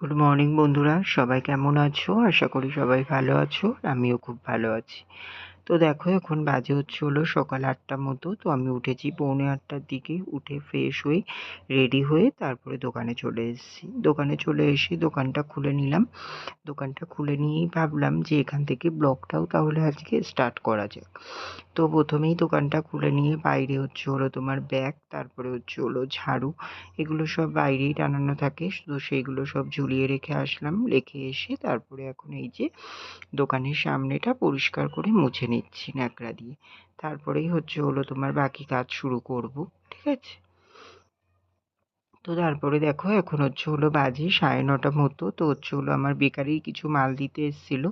Good morning বন্ধুরা। সবাই কেমন আছো? আশা করি সবাই ভালো আছো আমিও খুব ভালো আছি। তো দেখো, এখন বাজে হচ্ছে হলো সকাল আটটার মতো। তো আমি উঠেছি পৌনে আটটার দিকে, উঠে ফ্রেশ হয়ে রেডি হয়ে তারপরে দোকানে চলে এসেছি। দোকানে চলে এসে দোকানটা খুলে নিলাম। দোকানটা খুলে নিয়েই ভাবলাম যে এখান থেকে ব্লগটাও তাহলে আজকে স্টার্ট করা যাক। তো প্রথমেই দোকানটা খুলে নিয়ে বাইরে হচ্ছে হলো তোমার ব্যাগ, তারপরে হচ্ছে হলো ঝাড়ু। এগুলো সব বাইরেই টানানো থাকে। তো সেইগুলো সব ঝুলিয়ে রেখে আসলাম। রেখে এসে তারপরে এখন এই যে দোকানের সামনেটা পরিষ্কার করে মুছে নিচ্ছি ন্যাকড়া দিয়ে। তারপরেই হচ্ছে হলো তোমার বাকি কাজ শুরু করব, ঠিক আছে? তো তারপরে দেখো, এখন হচ্ছে হলো বাজে সাড়ে নটা মতো। তো হচ্ছে হলো আমার বেকারি কিছু মাল দিতে এসেছিল।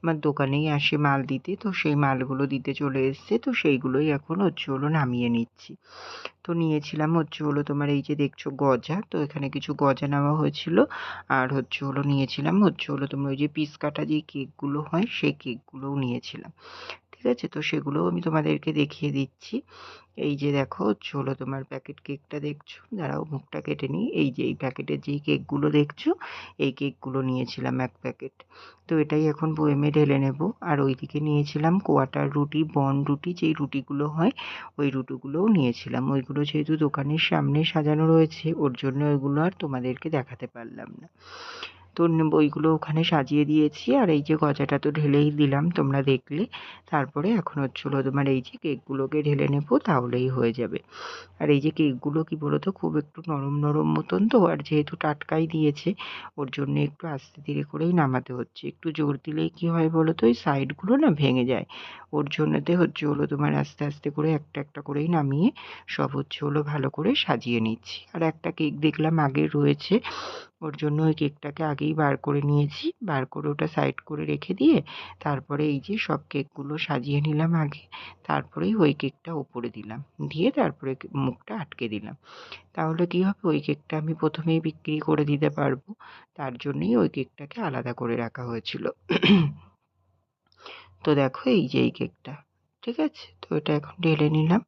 আমার দোকানেই আসে মাল দিতে। তো সেই মালগুলো দিতে চলে এসছে। তো সেইগুলোই এখন হচ্ছে হলো নামিয়ে নিচ্ছি। তো নিয়েছিলাম হচ্ছে হলো তোমার এই যে দেখছ গজা। তো এখানে কিছু গজা নেওয়া হয়েছিল। আর হচ্ছে হলো নিয়েছিলাম হচ্ছে হলো তোমার ওই যে পিস কাটা যে কেকগুলো হয়, সেই কেকগুলোও নিয়েছিলাম। ঠিক আছে? তো সেগুলোও আমি তোমাদেরকে দেখিয়ে দিচ্ছি। এই যে দেখো হলো তোমার প্যাকেট কেকটা দেখছ। দাঁড়াও, মুখটা কেটে নিই। এই যে, এই প্যাকেটের যেই কেকগুলো দেখছ, এই কেকগুলো নিয়েছিলাম এক প্যাকেট তো এটাই এখন বয়েমে ঢেলে নেব। আর ওইদিকে নিয়েছিলাম কোয়াটার রুটি, বন রুটি, যেই রুটিগুলো হয়, ওই রুটিগুলোও নিয়েছিলাম। ওইগুলো যেহেতু দোকানের সামনে সাজানো রয়েছে, ওর জন্য ওইগুলো আর তোমাদেরকে দেখাতে পারলাম না। তো বইগুলো ওখানে সাজিয়ে দিয়েছি। আর এই যে গজাটা তো ঢেলেই দিলাম, তোমরা দেখলে। তারপরে এখন হচ্ছিল তোমার এই যে কেকগুলোকে ঢেলে নেব, তাহলেই হয়ে যাবে। আর এই যে কেকগুলো কি বলতো, খুব একটু নরম নরম মতন তো, আর যেহেতু টাটকাই দিয়েছে, ওর জন্য একটু আস্তে ধীরে করেই নামাতে হচ্ছে। একটু জোর দিলেই কি হয় বলো তো ওই সাইডগুলো না ভেঙে যায়। ওর জন্যতে হচ্ছে হলো তোমার আস্তে আস্তে করে একটা একটা করেই নামিয়ে সব হচ্ছে হলো ভালো করে সাজিয়ে নিচ্ছি। আর একটা কেক দেখলাম আগে রয়েছে ওর জন্য ওই কেকটাকে আগেই বার করে নিয়েছি। বার করে ওটা সাইড করে রেখে দিয়ে তারপরে এই যে সব কেকগুলো সাজিয়ে নিলাম আগে, তারপরেই ওই কেকটা ওপরে দিলাম। দিয়ে তারপরে মুখটা আটকে দিলাম। তাহলে কী হবে? ওই কেকটা আমি প্রথমেই বিক্রি করে দিতে পারব। তার জন্যই ওই কেকটাকে আলাদা করে রাখা হয়েছিল। তো দেখো এই যে এই কেকটা, ঠিক আছে? তো এটা এখন ঢেলে নিলাম।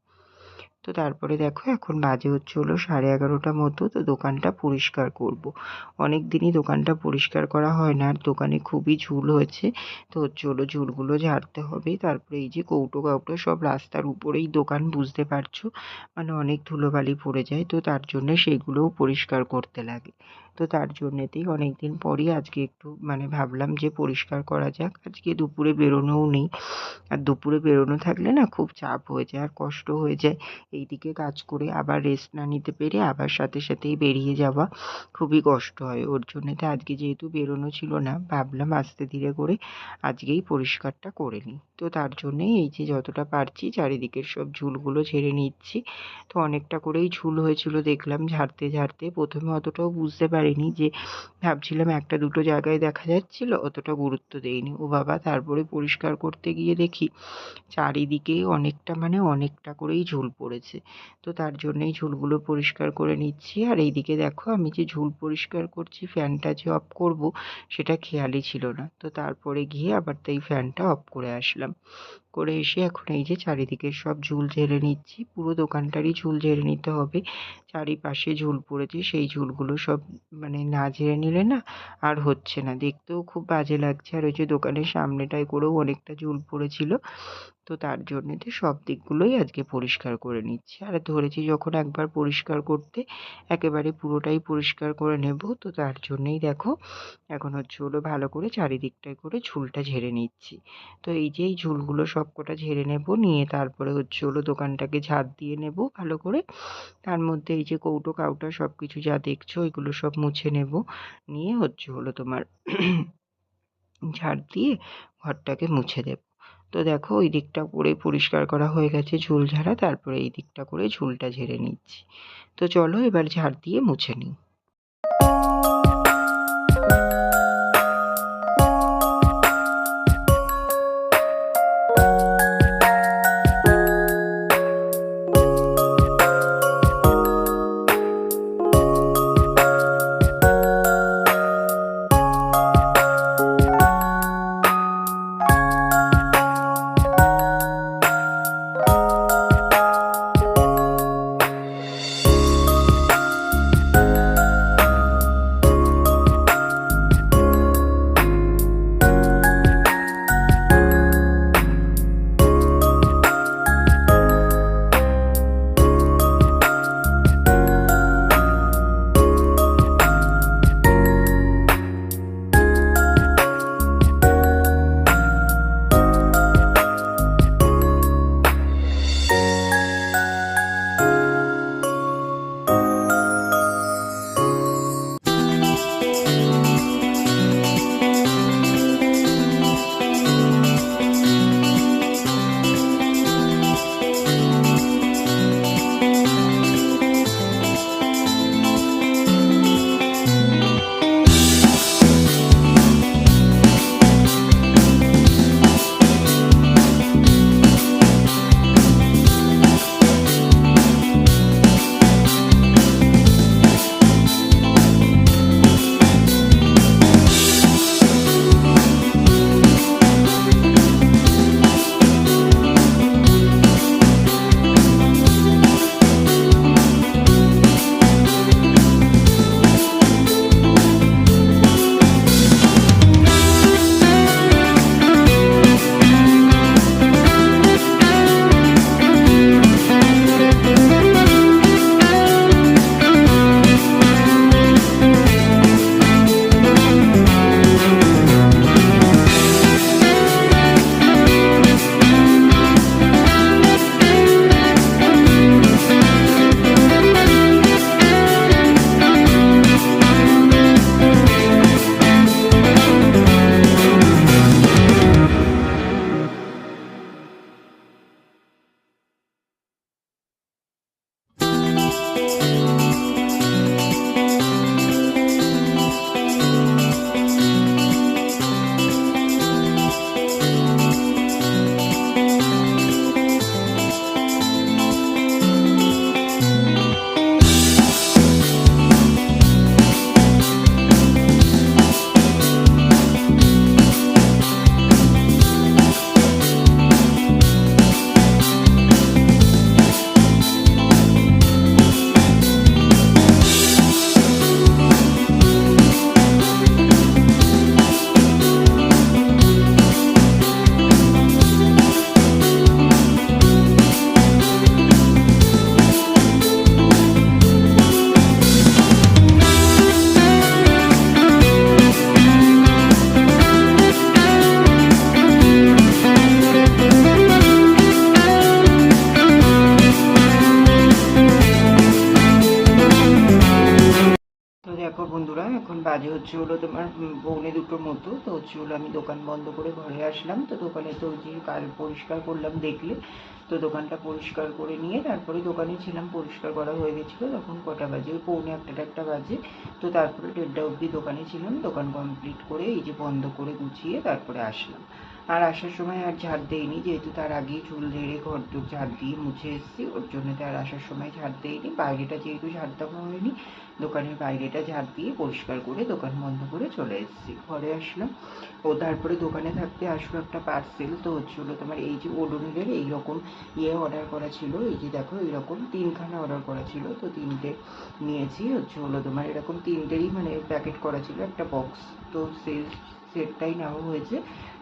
তো তারপরে দেখো, এখন বাজে হচ্ছে হলো সাড়ে এগারোটা মতো, তো দোকানটা পরিষ্কার করব। অনেক দিনই দোকানটা পরিষ্কার করা হয় না, আর দোকানে খুবই ঝুল হয়েছে, তো হচ্ছে হলো ঝুলগুলো ঝাড়তে হবে। তারপরে এই যে কৌটো কাউটো সব রাস্তার উপরেই দোকান, বুঝতে পারছ? মানে অনেক ধুলোবালি পড়ে যায়, তো তার জন্য সেগুলোও পরিষ্কার করতে লাগে। তো তার জন্যেতেই অনেক দিন পরই আজকে একটু মানে ভাবলাম যে পরিষ্কার করা যাক। আজকে দুপুরে বেরোনোও নেই। আর দুপুরে বেরোনো থাকলে না খুব চাপ হয়ে যায় আর কষ্ট হয়ে যায়। এই দিকে কাজ করে আবার রেস্ট না নিতে পেরে আবার সাথে সাথেই বেরিয়ে যাওয়া খুবই কষ্ট হয়। ওর জন্যতে আজকে যেহেতু বেরোনো ছিল না, ভাবলাম আস্তে ধীরে করে আজকেই পরিষ্কারটা করে নিই। তো তার জন্যেই এই যে যতটা পারছি চারিদিকের সব ঝুলগুলো ঝেড়ে নিচ্ছি। তো অনেকটা করেই ঝুল হয়েছিল, দেখলাম ঝাড়তে ঝাড়তে। প্রথমে অতটাও বুঝতে পারিনি যে ভাবছিলাম একটা দুটো জায়গায় দেখা যাচ্ছিল, অতটা গুরুত্ব দেইনি। ও বাবা তারপরে পরিষ্কার করতে গিয়ে দেখি চারিদিকে অনেকটা মানে অনেকটা করেই ঝুল পড়েছে। তো তার জন্যেই ঝুলগুলো পরিষ্কার করে নিচ্ছি। আর এইদিকে দেখো আমি যে ঝুল পরিষ্কার করছি, ফ্যানটা যে অফ করব, সেটা খেয়ালই ছিল না। তো তারপরে গিয়ে আবার তাই ফ্যানটা অফ করে আসলাম। করে এসে এখন এই যে চারিদিকে সব ঝুল ঝেড়ে নিচ্ছি। পুরো দোকানটারই ঝুল ঝেড়ে নিতে হবে। চারিপাশে ঝুল পড়েছে, সেই ঝুলগুলো সব মানে না ঝেড়ে নিলে না আর হচ্ছে না। দেখতেও খুব বাজে লাগছে। আর ওই যে দোকানের সামনেটায় করেও অনেকটা ঝুল পড়েছিল। তো তার জন্যেতে সব দিকগুলোই আজকে পরিষ্কার করে নিচ্ছি। আর ধরেছি যখন একবার পরিষ্কার করতে একেবারে পুরোটাই পরিষ্কার করে নেব, তো তার জন্যেই দেখো এখন হচ্ছে হলো ভালো করে চারিদিকটায় করে ঝুলটা ঝেড়ে নিচ্ছি। তো এই যে এই ঝুলগুলো সব কটা ঝেড়ে নেব, নিয়ে তারপরে হচ্ছে হলো দোকানটাকে ঝাঁট দিয়ে নেব ভালো করে। তার মধ্যে এই যে কৌটো, কাউটা সব কিছু যা দেখছ ওইগুলো সব মুছে নেব। নিয়ে হচ্ছে হলো তোমার ঝাড় দিয়ে ঘরটাকে মুছে দেব। তো দেখো, ওই দিকটা করে পরিষ্কার করা হয়ে গেছে ঝুল ঝাড়া, তারপরে এই দিকটা করে ঝুলটা ঝেড়ে নিচ্ছি। তো চলো এবার ঝাড় দিয়ে মুছে নিই। হচ্ছে হলো তোমার পৌনে দুটোর মতো। তো হচ্ছে হলো আমি দোকান বন্ধ করে ঘরে আসলাম। তো দোকানে তো যে কাল পরিষ্কার করলাম দেখলে। তো দোকানটা পরিষ্কার করে নিয়ে তারপরে দোকানে ছিলাম, পরিষ্কার করা হয়ে গেছিল। তখন কটা বাজে? ওই পৌনে একটা একটা বাজে। তো তারপরে দেড়টা অবধি দোকানে ছিলাম। দোকান কমপ্লিট করে এই যে বন্ধ করে গুছিয়ে তারপরে আসলাম। আর আসার সময় আর ঝাড় দেয়নি, যেহেতু তার আগেই চুল ঝেড়ে ঘর দোর ঝাড় দিয়ে মুছে এসেছি, ওর জন্য তো আর আসার সময় ঝাড় দেয়নি। বাইরেটা যেহেতু ঝাড় দেওয়া হয়নি, দোকানের বাইরেটা ঝাড় দিয়ে পরিষ্কার করে দোকান বন্ধ করে চলে এসেছি। ঘরে আসলাম। ও তারপরে দোকানে থাকতে আসলো একটা পার্সেল তো হচ্ছিল তোমার এই যে ওডোনিলের এইরকম ইয়ে অর্ডার করা ছিল, এই যে দেখো এইরকম তিনখানা অর্ডার করা ছিল, তো তিনটে নিয়েছি হচ্ছে হলো তোমার এরকম তিনটেরই মানে প্যাকেট করা ছিল একটা বক্স তো সেই সেটটাই নেওয়া হয়েছে।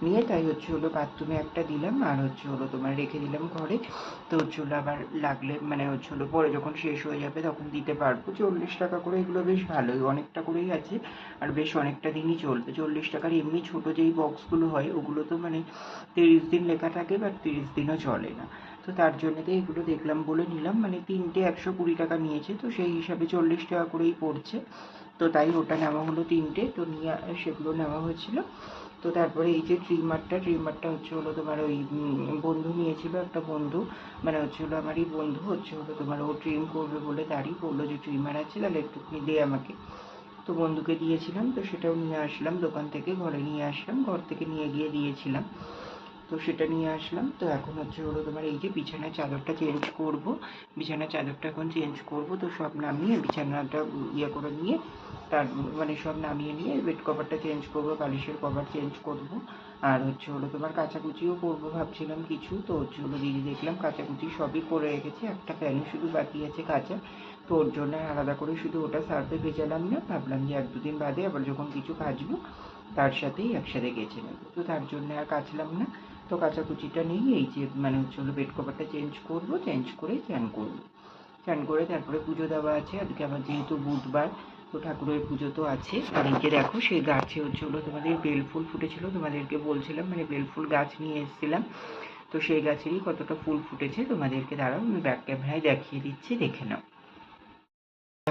নিয়ে তাই হচ্ছে হলো বাথরুমে একটা দিলাম, আর হচ্ছে হলো তোমার রেখে দিলাম ঘরে। তো হচ্ছে হলো আবার লাগলে মানে হচ্ছে হলো পরে যখন শেষ হয়ে যাবে তখন দিতে পারব। চল্লিশ টাকা করে এগুলো বেশ ভালোই, অনেকটা করেই আছে। আর বেশ অনেকটা দিনই চলবে। চল্লিশ টাকার এমনি ছোটো যেই বক্সগুলো হয়, ওগুলো তো মানে তিরিশ দিন লেখা থাকে বাট তিরিশ দিনও চলে না। তো তার জন্য তো এগুলো দেখলাম বলে নিলাম। মানে তিনটে একশো কুড়ি টাকা নিয়েছে, তো সেই হিসাবে চল্লিশ টাকা করেই পড়ছে। তো তাই ওটা নেওয়া হলো তিনটে, তো নিয়ে সেগুলো নেওয়া হয়েছিল। তো তারপরে এই যে ট্রিমারটা ট্রিমারটা হচ্ছে হলো তোমার ওই বন্ধু নিয়েছিল একটা বন্ধু মানে হচ্ছে হলো আমারই বন্ধু, হচ্ছে হলো তোমার ও ট্রিম করবে বলে তারই বলল যে ট্রিমার আছে, তাহলে একটুখানি দে আমাকে। তো বন্ধুকে দিয়েছিলাম, তো সেটাও নিয়ে আসলাম, দোকান থেকে ঘরে নিয়ে আসলাম, ঘর থেকে নিয়ে গিয়ে দিয়েছিলাম। তো সেটা নিয়ে আসলাম। তো এখন হচ্ছে হলো তোমার এই যে বিছানার চাদরটা চেঞ্জ করব। বিছানার চাদরটা এখন চেঞ্জ করব। তো সব নামিয়ে বিছানাটা ইয়ে করে নিয়ে তার মানে সব নামিয়ে নিয়ে বেড কভারটা চেঞ্জ করব বালিশের কভার চেঞ্জ করব। আর হচ্ছে হলো তোমার কাচাকুচিও করব ভাবছিলাম কিছু। তো হচ্ছে হলো দিদি দেখলাম কাচাকুচি সবই করে রেখেছে। একটা প্যানই শুধু বাকি আছে কাঁচা। তো ওর জন্য আলাদা করে শুধু ওটা সার্ফে ভেজালাম না। ভাবলাম যে এক দুদিন বাদে আবার যখন কিছু কাচবো তার সাথেই একসাথে গেছে নেব। তো তার জন্য আর কাচলাম না। তো কাচাকুচিটা নেই এই যে মানে হচ্ছে হলো বেড কভারটা চেঞ্জ করব চেঞ্জ করে চান করব। চান করে তারপরে পুজো দেওয়া আছে। আজকে আবার যেহেতু বুধবার, তো ঠাকুরের পুজো তো আছে। আর এই যে দেখো, সেই গাছে হচ্ছে হলো তোমাদের বেলফুল ফুটেছিল। তোমাদেরকে বলছিলাম মানে বেলফুল গাছ নিয়ে এসেছিলাম। তো সেই গাছেরই কতটা ফুল ফুটেছে তোমাদেরকে দাঁড়াও, আমি ব্যাক ক্যামেরায় দেখিয়ে দিচ্ছি, দেখে নাও।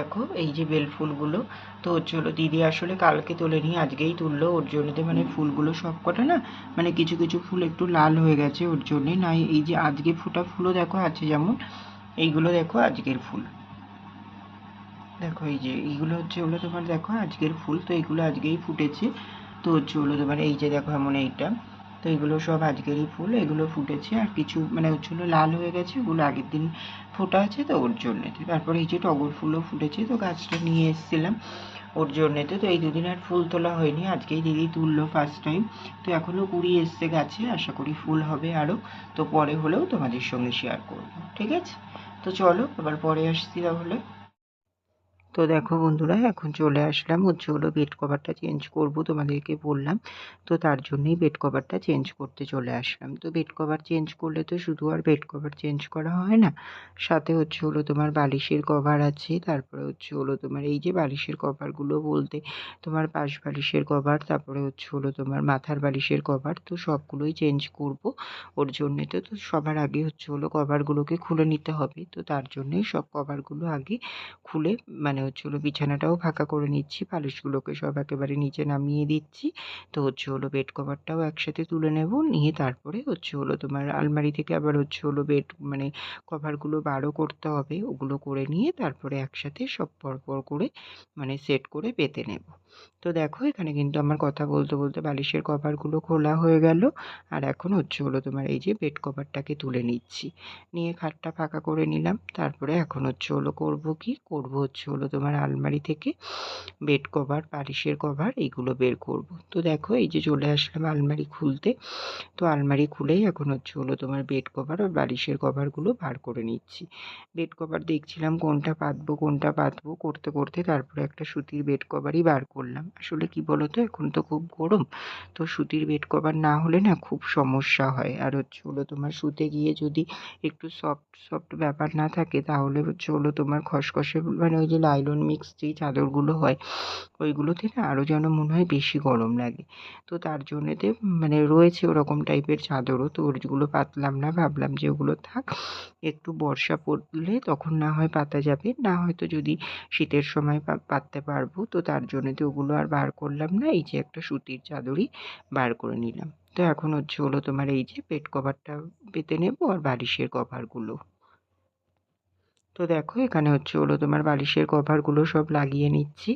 দেখো এই যে বেল ফুলগুলো। তো হলো দিদি আসলে কালকে তোলেনি আজকেই তুললো। ওর জন্যতে মানে ফুলগুলো সব কটা না মানে কিছু কিছু ফুল একটু লাল হয়ে গেছে ওর জন্যে। না এই যে আজকে ফোটা ফুলও দেখো আছে যেমন এইগুলো দেখো আজকের ফুল। দেখো এই যে এইগুলো হচ্ছে হলো তোমার দেখো আজকের ফুল তো এইগুলো আজকেই ফুটেছে। তো হচ্ছে হলো তোমার এই যে দেখো এমন এইটা। তো এগুলো সব আজকেরই ফুল, এগুলো ফুটেছে আর কিছু মানে হলো লাল হয়ে গেছে, ওগুলো আগের দিন ফোটা আছে তো ওর জন্যেতে। তারপরে এই যে টগর ফুলও ফুটেছে তো গাছটা নিয়ে এসেছিলাম ওর জন্যেতে, তো এই দুদিন আর ফুল তোলা হয়নি, আজকেই দিদি তুললো ফার্স্ট টাইম তো এখনও কুড়ি এসছে গাছে, আশা করি ফুল হবে আরও, তো পরে হলেও তোমাদের সঙ্গে শেয়ার করব, ঠিক আছে? তো চলো আবার পরে আসছি তাহলে। তো দেখো বন্ধুরা, এখন চলে আসলাম হচ্ছে হলো বেড কভারটা চেঞ্জ করব, তোমাদেরকে বললাম। তো তার জন্যই বেড কভারটা চেঞ্জ করতে চলে আসলাম। তো বেড কভার চেঞ্জ করলে তো শুধু আর বেড কভার চেঞ্জ করা হয় না, সাথে হচ্ছে হলো তোমার বালিশের কভার আছে, তারপরে হচ্ছে হলো তোমার এই যে বালিশের কভারগুলো বলতে, তোমার পাশ বালিশের কভার তারপরে হচ্ছে হলো তোমার মাথার বালিশের কভার তো সবগুলোই চেঞ্জ করব। ওর জন্যে তো তো সবার আগে হচ্ছে হলো কভারগুলোকে খুলে নিতে হবে, তো তার জন্যই সব কভারগুলো আগে খুলে মানে হচ্ছে হলো বিছানাটাও ফাঁকা করে নিচ্ছি, বালিশগুলোকে সব একেবারে নিচে নামিয়ে দিচ্ছি। তো হচ্ছে হলো বেড কভারটাও একসাথে তুলে নেব, নিয়ে তারপরে হচ্ছে হলো তোমার আলমারি থেকে আবার হচ্ছে হলো বেড মানে কভারগুলো বারও করতে হবে, ওগুলো করে নিয়ে তারপরে একসাথে সব পরপর করে মানে সেট করে পেতে নেব। তো দেখো এখানে কিন্তু আমার কথা বলতে বলতে বালিশের কভারগুলো খোলা হয়ে গেল, আর এখন হচ্ছে হলো তোমার এই যে বেড কভারটাকে তুলে নিচ্ছি। নিয়ে খাটটা ফাঁকা করে নিলাম, তারপরে এখন হচ্ছে হলো করব কি? করব হচ্ছে হলো তোমার আলমারি থেকে বেড কভার বালিশের কভার এইগুলো বের করব। তো দেখো এই যে চলে আসলাম আলমারি খুলতে। তো আলমারি খুলেই এখন হচ্ছে হলো তোমার বেড কভার আর বালিশের কভারগুলো বার করে নিচ্ছি। বেড কভার দেখছিলাম কোনটা পাতবো কোনটা পাতবো, করতে করতে তারপরে একটা সুতির বেড কভারই বার করলাম। আসলে কি বলো তো এখন তো খুব গরম, তো সুতির বেড কভার না হলে না খুব সমস্যা হয়। আর হচ্ছে হলো তোমার শুতে গিয়ে যদি একটু সফট সফট ব্যাপার না থাকে তাহলে হচ্ছে হলো তোমার খসখসে মানে ওই যে লাই লাইলন মিক্স যেই চাদরগুলো হয়, ওইগুলোতে না আরও যেন মনে হয় বেশি গরম লাগে। তো তার জন্যেতে মানে রয়েছে ওরকম টাইপের চাদরও। তো ওগুলো পাতলাম না, ভাবলাম যে ওগুলো থাক, একটু বর্ষা পড়লে তখন না হয় পাতা যাবে। না হয়তো যদি শীতের সময় পাততে পারব, তো তার জন্যে তো ওগুলো আর বার করলাম না। এই যে একটা সুতির চাদরই বার করে নিলাম। তো এখন হচ্ছে হলো তোমার এই যে পেট কভারটা পেতে নেব আর বালিশের কভারগুলো তো দেখো, এখানে হচ্ছে হলো তোমার বালিশের কভারগুলো সব লাগিয়ে নিচ্ছি।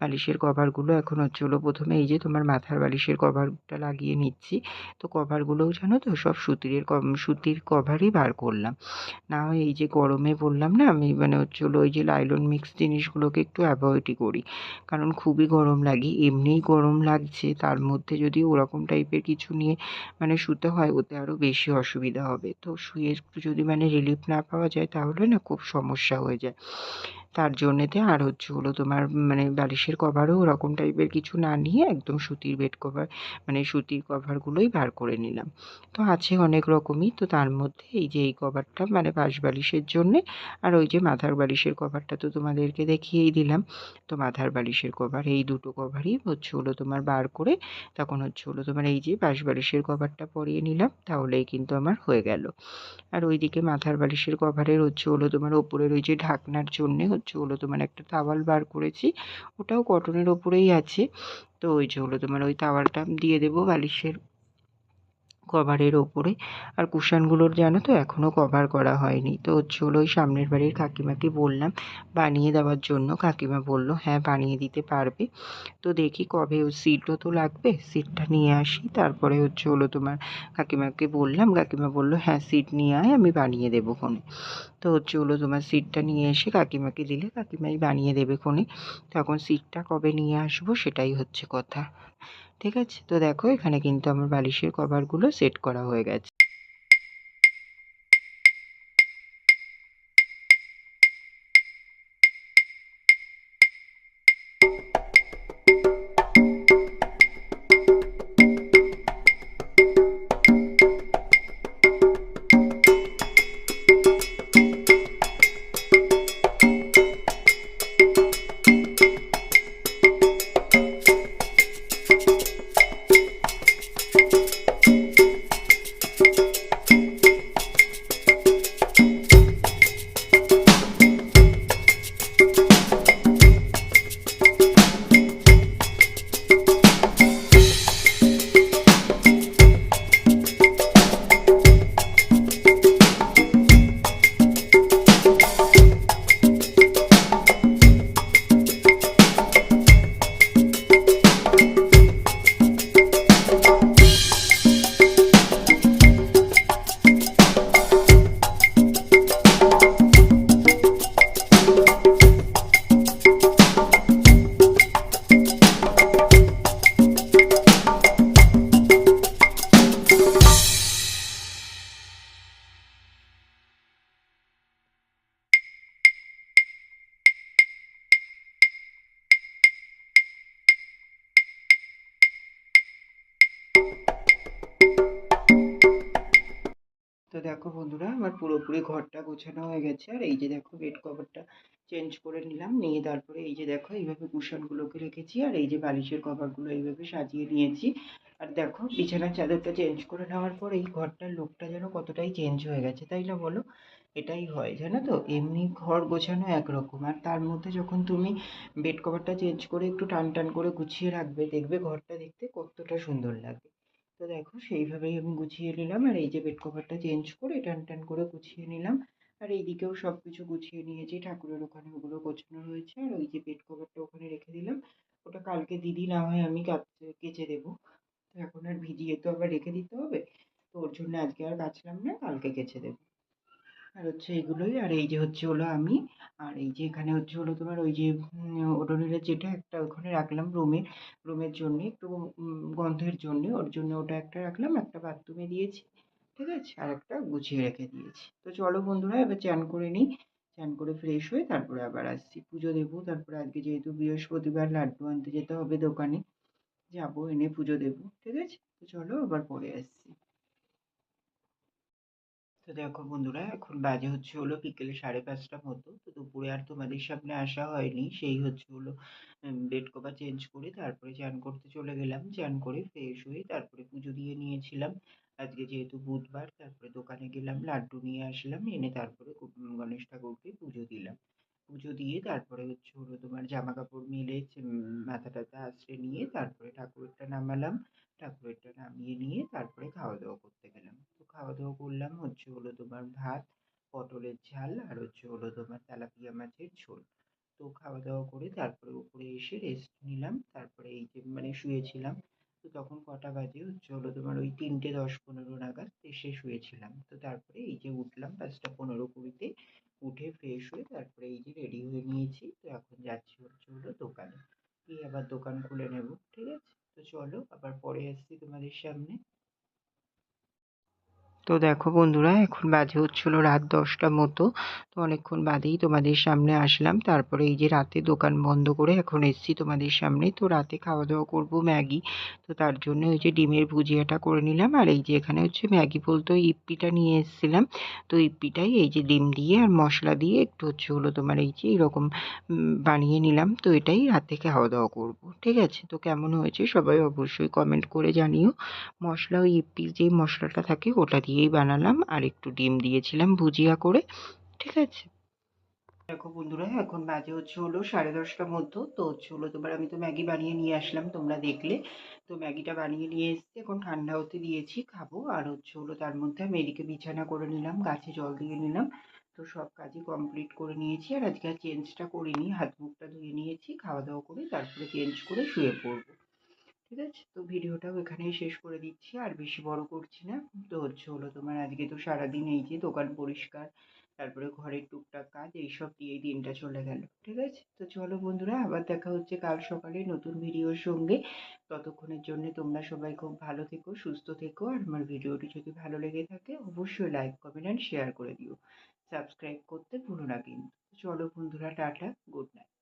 বালিশের কভারগুলো এখন হচ্ছে হলো প্রথমে এই যে তোমার মাথার বালিশের কভারটা লাগিয়ে নিচ্ছি। তো কভারগুলোও জানো তো, সব সুতির সুতির কভারই বার করলাম। না হয় এই যে গরমে বললাম না, আমি মানে হচ্ছে হলো ওই যে লাইলন মিক্স জিনিসগুলোকে একটু অ্যাভয়েডই করি। কারণ খুবই গরম লাগে, এমনিই গরম লাগছে। তার মধ্যে যদি ওরকম টাইপের কিছু নিয়ে মানে শুতে হয়, ওতে আরও বেশি অসুবিধা হবে। তো শুয়ে একটু যদি মানে রিলিফ না পাওয়া যায়, তাহলে না খুব সমস্যা হয়ে যায়। তার জন্যেতে আর হচ্ছে হলো তোমার মানে বালিশের কভারও ওরকম টাইপের কিছু না নিয়ে একদম সুতির বেড কভার মানে সুতির কভারগুলোই বার করে নিলাম। তো আছে অনেক রকমই, তো তার মধ্যে এই যে এই কভারটা মানে বাঁশ বালিশের জন্যে, আর ওই যে মাথার বালিশের কভারটা তো তোমাদেরকে দেখিয়েই দিলাম। তো মাথার বালিশের কভার এই দুটো কভারই হচ্ছে হলো তোমার বার করে তখন হচ্ছে হলো তোমার এই যে বাঁশ বালিশের কভারটা পরিয়ে নিলাম, তাহলেই কিন্তু আমার হয়ে গেল। আর ওইদিকে মাথার বালিশের কভারের হচ্ছে হলো তোমার ওপরের ওই যে ঢাকনার জন্যে হচ্ছে হলো তোমার একটা তাওয়াল বার করেছি, ওটাও কটনের ওপরেই আছে। তো ওই যে হলো তোমার ওই তাওয়ালটা দিয়ে দেবো বালিশের। কভারের ওপরে। আর কুশানগুলোর জানো তো এখনও কভার করা হয়নি। তো হচ্ছে হলো ওই সামনের বাড়ির কাকিমাকে বললাম, বানিয়ে দেওয়ার জন্য। কাকিমা বলল হ্যাঁ বানিয়ে দিতে পারবে। তো দেখি কবে ওই সিটও তো লাগবে। সিটটা নিয়ে আসি। তারপরে হচ্ছে হলো তোমার কাকিমাকে বললাম। কাকিমা বলল হ্যাঁ সিট নিয়ে আয়, আমি বানিয়ে দেবো ফোনে। তো হচ্ছে হলো তোমার সিটটা নিয়ে এসে কাকিমাকে দিলে। কাকিমাই বানিয়ে দেবে ফোনে। তখন সিটটা কবে নিয়ে আসব সেটাই হচ্ছে কথা। ঠিক আছে? তো দেখো এখানে কিন্তু আমার বালিশের কভারগুলো সেট করা হয়ে গেছে। দেখো বন্ধুরা, আমার পুরোপুরি ঘরটা গোছানো হয়ে গেছে। আর এই যে দেখো বেড কভারটা চেঞ্জ করে নিলাম, নিয়ে তারপরে এই যে দেখো এইভাবে কুশনগুলোকে রেখেছি আর এই যে বালিশের কভারগুলো এইভাবে সাজিয়ে নিয়েছি। আর দেখো বিছানার চাদরটা চেঞ্জ করে নেওয়ার পর এই ঘরটার লোকটা যেন কতটাই চেঞ্জ হয়ে গেছে, তাই না বলো? এটাই হয়, জানো তো? এমনি ঘর গোছানো একরকম। আর তার মধ্যে যখন তুমি বেড কভারটা চেঞ্জ করে একটু টান টান করে গুছিয়ে রাখবে, দেখবে ঘরটা দেখতে কতটা সুন্দর লাগে তো দেখো সেইভাবেই আমি গুছিয়ে নিলাম। আর এই যে বেড কভারটা চেঞ্জ করে টান টান করে গুছিয়ে নিলাম। আর এইদিকেও সব কিছু গুছিয়ে নিয়েছি। ঠাকুরের ওখানে ওগুলো গোছানো রয়েছে। আর ওই যে বেড কভারটা ওখানে রেখে দিলাম। ওটা কালকে দিদি না হয় আমি কেচে দেবো। তো এখন আর ভিজিয়ে তো আবার রেখে দিতে হবে। তো ওর জন্য আজকে আর কাচলাম না, কালকে কেচে দেবো। আর হচ্ছে এগুলোই, আর এই যে হচ্ছে হলো আমি, আর এই যে এখানে হচ্ছে হলো তোমার ওই যে ওডোনিলের যেটা একটা ওখানে রাখলাম রুমে, রুমের জন্যে, একটু গন্ধের জন্যে, ওর জন্য ওটা একটা রাখলাম, একটা বাথরুমে দিয়েছি, ঠিক আছে? আর একটা গুছিয়ে রেখে দিয়েছি। তো চলো বন্ধুরা, এবার চান করে নিই, চান করে ফ্রেশ হয়ে তারপরে আবার আসছি। পুজো দেবো, তারপরে আজকে যেহেতু বৃহস্পতিবার, লাড্ডু আনতে যেতে হবে দোকানে, যাব এনে পুজো দেবো, ঠিক আছে? তো চলো আবার পরে আসছি। তো দেখো বন্ধুরা, এখন বাজে হচ্ছে হলো বিকেলে সাড়ে পাঁচটা মতো। তো দুপুরে আর তোমাদের সামনে আসা হয়নি। সেই হচ্ছে হলো বেড কভার চেঞ্জ করে তারপরে চান করতে চলে গেলাম। চান করে ফ্রেশ হয়ে তারপরে পুজো দিয়ে নিয়েছিলাম। আজকে যেহেতু বুধবার, তারপরে দোকানে গেলাম, লাড্ডু নিয়ে আসলাম, এনে তারপরে গণেশ ঠাকুরকে পুজো দিলাম। পুজো দিয়ে তারপরে হচ্ছে হলো তোমার জামা কাপড় মিলে মাথা টাথা আঁচড়ে নিয়ে তারপরে ঠাকুরটা নামালাম। ঠাকুরেরটা নামিয়ে নিয়ে তারপরে খাওয়া দাওয়া করতে গেলাম। তো খাওয়া দাওয়া করলাম, হচ্ছে হলো তোমার ভাত, পটলের ঝাল আর হচ্ছে হলো তোমার তেলাপিয়া মাছের ঝোল। তো খাওয়া দাওয়া করে তারপরে উপরে এসে রেস্ট নিলাম। তারপরে এই যে মানে শুয়েছিলাম, তো তখন কটা বাজে? হচ্ছে হলো তোমার ওই তিনটে দশ পনেরো নাগাদ এসে শুয়েছিলাম। তো তারপরে এই যে উঠলাম পাঁচটা পনেরো কুড়িতে, উঠে ফ্রেশ হয়ে তারপরে এই যে রেডি হয়ে নিয়েছি। তো এখন যাচ্ছি হচ্ছে হলো দোকানে। গিয়ে আবার দোকান খুলে নেব, ঠিক আছে? তো চলো আবার পরে আসছি তোমাদের সামনে। তো দেখো বন্ধুরা, এখন বাজে হচ্ছিল রাত দশটা মতো। তো অনেকক্ষণ বাদেই তোমাদের সামনে আসলাম। তারপরে এই যে রাতে দোকান বন্ধ করে এখন এসছি তোমাদের সামনে। তো রাতে খাওয়া দাওয়া করব ম্যাগি। তো তার জন্য ওই যে ডিমের ভুজিয়াটা করে নিলাম। আর এই যে এখানে হচ্ছে ম্যাগি বলতে ইপ্পিটা নিয়ে এসেছিলাম। তো ইপ্পিটাই এই যে ডিম দিয়ে আর মশলা দিয়ে একটু হচ্ছে হলো তোমার এই যে এরকম বানিয়ে নিলাম। তো এটাই রাতে খাওয়া দাওয়া করব। ঠিক আছে? তো কেমন হয়েছে সবাই অবশ্যই কমেন্ট করে জানিও। মশলা ওই ইপ্পির যেই মশলাটা থাকে ওটা দিয়েই বানালাম আর একটু ডিম দিয়েছিলাম ভুজিয়া করে, ঠিক আছে? দেখো বন্ধুরা, এখন বাজে হচ্ছে হলো সাড়ে দশটার মতো তো হচ্ছে হলো তোমার আমি তো ম্যাগি বানিয়ে নিয়ে আসলাম, তোমরা দেখলে। তো ম্যাগিটা বানিয়ে নিয়ে এসছি, এখন ঠান্ডা হতে দিয়েছি, খাব। আর হচ্ছে হলো তার মধ্যে আমি এদিকে বিছানা করে নিলাম, গাছে জল দিয়ে নিলাম। তো সব কাজই কমপ্লিট করে নিয়েছি, আর আজকে আর চেঞ্জটা করিনি, হাত মুখটা ধুয়ে নিয়েছি, খাওয়া দাওয়া করে তারপরে চেঞ্জ করে শুয়ে পড়ব। ঠিক আছে? তো ভিডিওটাও এখানেই শেষ করে দিচ্ছি, আর বেশি বড় করছি না। হচ্ছে হলো তোমার আজকে তো সারাদিন এই যে দোকান পরিষ্কার, তারপরে ঘরের টুকটাক কাজ, এইসব দিয়েই দিনটা চলে গেল, ঠিক আছে? তো চলো বন্ধুরা, আবার দেখা হচ্ছে কাল সকালে নতুন ভিডিওর সঙ্গে। ততক্ষণের জন্য তোমরা সবাই খুব ভালো থেকো, সুস্থ থেকো, আর আমার ভিডিওটি যদি ভালো লেগে থাকে, অবশ্যই লাইক কমেন্ট অ্যান্ড শেয়ার করে দিও। সাবস্ক্রাইব করতে ভুলো না কিন্তু। চলো বন্ধুরা, টাটা গুড নাইট